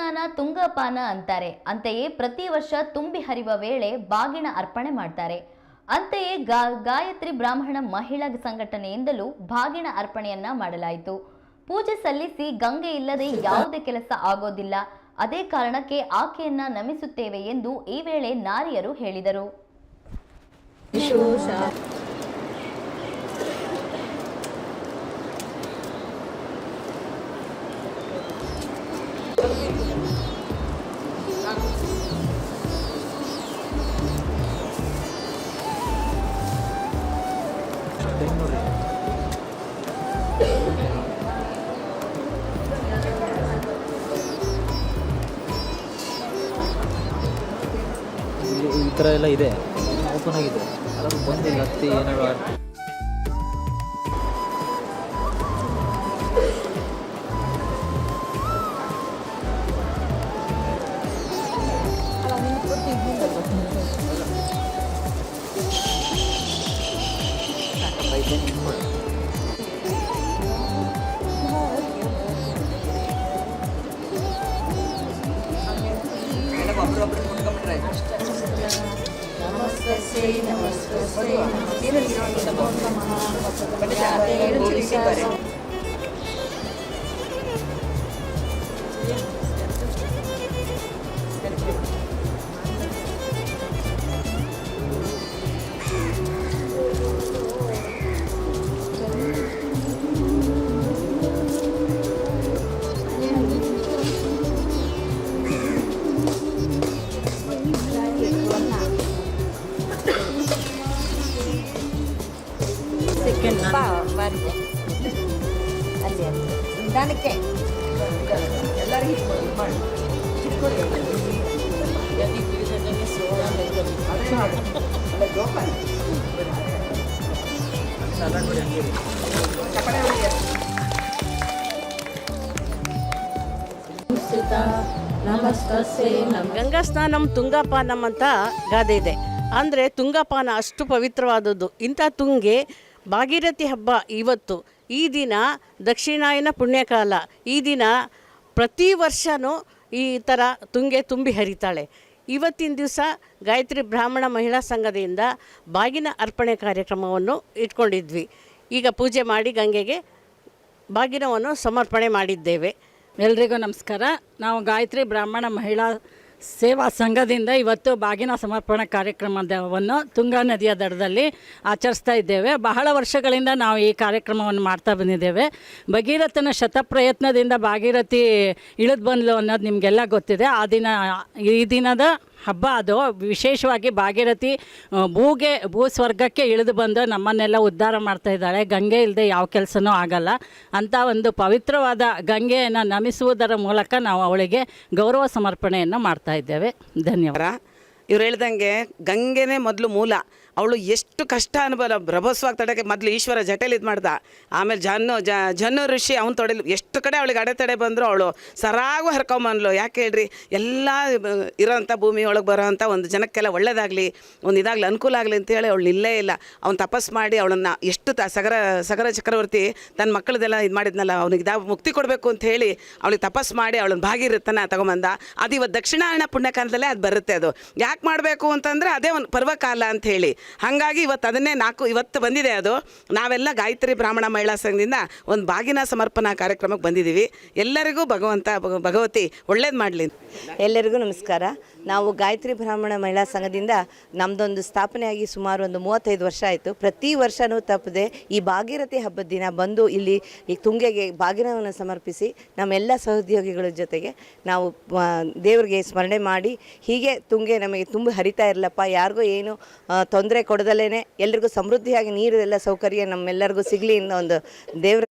ಸ್ನಾನ ತುಂಗಪಾನ ಅಂತಾರೆ. ಅಂತೆಯೇ ಪ್ರತಿ ವರ್ಷ ತುಂಬಿ ಹರಿವ ವೇಳೆ ಬಾಗಿನ ಅರ್ಪಣೆ ಮಾಡ್ತಾರೆ. ಅಂತೆಯೇ ಗಾ, ಗಾಯತ್ರಿ ಬ್ರಾಹ್ಮಣ ಮಹಿಳಾ ಸಂಘಟನೆಯಿಂದಲೂ ಬಾಗಿನ ಅರ್ಪಣೆಯನ್ನ ಮಾಡಲಾಯಿತು. ಪೂಜೆ ಸಲ್ಲಿಸಿ ಗಂಗೆ ಇಲ್ಲದೆ ಯಾವುದೇ ಕೆಲಸ ಆಗೋದಿಲ್ಲ. ಅದೇ ಕಾರಣಕ್ಕೆ ಆಕೆಯನ್ನ ನಮಿಸುತ್ತೇವೆ ಎಂದು ಈ ವೇಳೆ ನಾರಿಯರು ಹೇಳಿದರು. ಥರ ಎಲ್ಲ ಇದೆ. ಓಪನ್ ಆಗಿದೆ. ಯಾರಾದ್ರು ಬಂದಿಲ್ಲ ಹತ್ತಿ ಏನಾದ್ರು Pagkasay namaste. mas namaste. Namaste. Namaste. mga kapatid natin, ಆಡ್- ನಿಧಾನಕ್ಕೆ. ಗಂಗಾ ಸ್ನಾನಂ ತುಂಗಾಪಾನಂ ಅಂತ ಗಾದೆ ಇದೆ. ಅಂದ್ರೆ ತುಂಗಾಪಾನ ಅಷ್ಟು ಪವಿತ್ರವಾದದ್ದು. ಇಂಥ ತುಂಗೆ ಭಾಗೀರಥಿ ಹಬ್ಬ ಇವತ್ತು. ಈ ದಿನ ದಕ್ಷಿಣಾಯನ ಪುಣ್ಯಕಾಲ. ಈ ದಿನ ಪ್ರತಿ ವರ್ಷವೂ ಈ ಥರ ತುಂಗೆ ತುಂಬಿ ಹರಿತಾಳೆ. ಇವತ್ತಿನ ದಿವಸ ಗಾಯತ್ರಿ ಬ್ರಾಹ್ಮಣ ಮಹಿಳಾ ಸಂಘದಿಂದ ಬಾಗಿನ ಅರ್ಪಣೆ ಕಾರ್ಯಕ್ರಮವನ್ನು ಇಟ್ಕೊಂಡಿದ್ವಿ. ಈಗ ಪೂಜೆ ಮಾಡಿ ಗಂಗೆಗೆ ಬಾಗಿನವನ್ನು ಸಮರ್ಪಣೆ ಮಾಡಿದ್ದೇವೆ. ಎಲ್ರಿಗೂ ನಮಸ್ಕಾರ. ನಾವು ಗಾಯತ್ರಿ ಬ್ರಾಹ್ಮಣ ಮಹಿಳಾ ಸೇವಾ ಸಂಘದಿಂದ ಇವತ್ತು ಬಾಗಿನ ಸಮರ್ಪಣಾ ಕಾರ್ಯಕ್ರಮವನ್ನು ತುಂಗಾ ನದಿಯ ದಡದಲ್ಲಿ ಆಚರಿಸ್ತಾ ಇದ್ದೇವೆ. ಬಹಳ ವರ್ಷಗಳಿಂದ ನಾವು ಈ ಕಾರ್ಯಕ್ರಮವನ್ನು ಮಾಡ್ತಾ ಬಂದಿದ್ದೇವೆ. ಭಗೀರಥನ ಶತಪ್ರಯತ್ನದಿಂದ ಭಾಗೀರಥಿ ಇಳಿದು ಬಂದ್ಲು ಅನ್ನೋದು ನಿಮಗೆಲ್ಲ ಗೊತ್ತಿದೆ. ಆ ದಿನ, ಈ ದಿನದ ಹಬ್ಬ, ಅದು ವಿಶೇಷವಾಗಿ ಭಾಗೀರಥಿ ಭೂಗೆ, ಭೂ ಸ್ವರ್ಗಕ್ಕೆ ಇಳಿದು ಬಂದು ನಮ್ಮನ್ನೆಲ್ಲ ಉದ್ಧಾರ ಮಾಡ್ತಾ ಇದ್ದಾಳೆ. ಗಂಗೆ ಇಲ್ಲದೆ ಯಾವ ಕೆಲಸನೂ ಆಗಲ್ಲ. ಅಂತ ಒಂದು ಪವಿತ್ರವಾದ ಗಂಗೆಯನ್ನು ನಮಿಸುವುದರ ಮೂಲಕ ನಾವು ಅವಳಿಗೆ ಗೌರವ ಸಮರ್ಪಣೆಯನ್ನು ಮಾಡ್ತಾ ಇದ್ದೇವೆ. ಧನ್ಯವಾದ. ಇವ್ರು ಹೇಳ್ದಂಗೆ ಗಂಗೆನೇ ಮೊದಲು ಮೂಲ. ಅವಳು ಎಷ್ಟು ಕಷ್ಟ ಅನುಭವ ಪ್ರಭಸ್ವಾಗಿ ತಡೆಗೆ ಮೊದಲು ಈಶ್ವರ ಜಟೇಲಿ ಇದು ಮಾಡ್ದ. ಆಮೇಲೆ ಜನ್ನು ಜನ್ನು ಋಷಿ ಅವ್ನು ತೊಡೆಲಿ ಎಷ್ಟು ಕಡೆ ಅವಳಿಗೆ ಅಡೆತಡೆ ಬಂದರು ಅವಳು. ಸರಾಗು ಹರ್ಕೊಂಬಂದ್ಲು ಯಾಕೆ ಹೇಳ್ರಿ? ಎಲ್ಲ, ಇರೋಂಥ ಭೂಮಿ ಒಳಗೆ ಬರೋವಂಥ ಒಂದು ಜನಕ್ಕೆಲ್ಲ ಒಳ್ಳೇದಾಗಲಿ, ಒಂದು ಇದಾಗಲಿ, ಅನುಕೂಲ ಆಗಲಿ ಅಂತೇಳಿ ಅವಳು ಇಲ್ಲೇ ಇಲ್ಲ. ಅವ್ನು ತಪಸ್ ಮಾಡಿ ಅವಳನ್ನು ಎಷ್ಟು ತ, ಸಗರ ಸಗರ ಚಕ್ರವರ್ತಿ ತನ್ನ ಮಕ್ಕಳದೆಲ್ಲ ಇದು ಮಾಡಿದ್ನಲ್ಲ, ಅವ್ನಿಗೆ ಇದಾಗ ಮುಕ್ತಿ ಕೊಡಬೇಕು ಅಂತ ಹೇಳಿ ಅವಳಿಗೆ ತಪಸ್ ಮಾಡಿ ಅವಳನ್ನ ಭಾಗಿರುತ್ತನ ತಗೊಂಬಂದ. ಅದು ಇವತ್ತು ದಕ್ಷಿಣಾಯಣ ಪುಣ್ಯಕಾಲದಲ್ಲೇ ಅದು ಬರುತ್ತೆ ಅದು. ಯಾಕೆ ಮಾಡಬೇಕು ಅಂತಂದರೆ ಅದೇ ಒಂದು ಪರ್ವಕಾಲ ಅಂತ ಹೇಳಿ. ಹಾಗಾಗಿ ಇವತ್ತು ಅದನ್ನೇ ನಾಲ್ಕು, ಇವತ್ತು ಬಂದಿದೆ ಅದು. ನಾವೆಲ್ಲ ಗಾಯತ್ರಿ ಬ್ರಾಹ್ಮಣ ಮಹಿಳಾ ಸಂಘದಿಂದ ಒಂದು ಬಾಗಿನ ಸಮರ್ಪಣಾ ಕಾರ್ಯಕ್ರಮಕ್ಕೆ ಬಂದಿದ್ದೀವಿ. ಎಲ್ಲರಿಗೂ ಭಗವಂತ ಭಗವತಿ ಒಳ್ಳೇದು ಮಾಡಲಿ ಎಲ್ಲರಿಗೂ ನಮಸ್ಕಾರ. ನಾವು ಗಾಯತ್ರಿ ಬ್ರಾಹ್ಮಣ ಮಹಿಳಾ ಸಂಘದಿಂದ ನಮ್ಮದೊಂದು ಸ್ಥಾಪನೆಯಾಗಿ ಸುಮಾರು ಒಂದು ಮೂವತ್ತೈದು ವರ್ಷ ಆಯಿತು. ಪ್ರತಿ ವರ್ಷವೂ ತಪ್ಪದೆ ಈ ಭಾಗೀರಥಿ ಹಬ್ಬದ ದಿನ ಬಂದು ಇಲ್ಲಿ ಈ ತುಂಗೆಗೆ ಬಾಗಿನವನ್ನು ಸಮರ್ಪಿಸಿ ನಮ್ಮೆಲ್ಲ ಸಹೋದ್ಯೋಗಿಗಳ ಜೊತೆಗೆ ನಾವು ದೇವರಿಗೆ ಸ್ಮರಣೆ ಮಾಡಿ ಹೀಗೆ ತುಂಗೆ ನಮಗೆ ತುಂಬ ಹರಿತಾ ಇರಲಪ್ಪ. ಯಾರಿಗೂ ಏನು ತೊಂದರೆ ಕೊಡದಲೇ ಎಲ್ರಿಗೂ ಸಮೃದ್ಧಿಯಾಗಿ ನೀರು ಎಲ್ಲ ಸೌಕರ್ಯ ನಮ್ಮೆಲ್ಲರಿಗೂ ಸಿಗಲಿ ಅನ್ನೋ ಒಂದು ದೇವ್ರ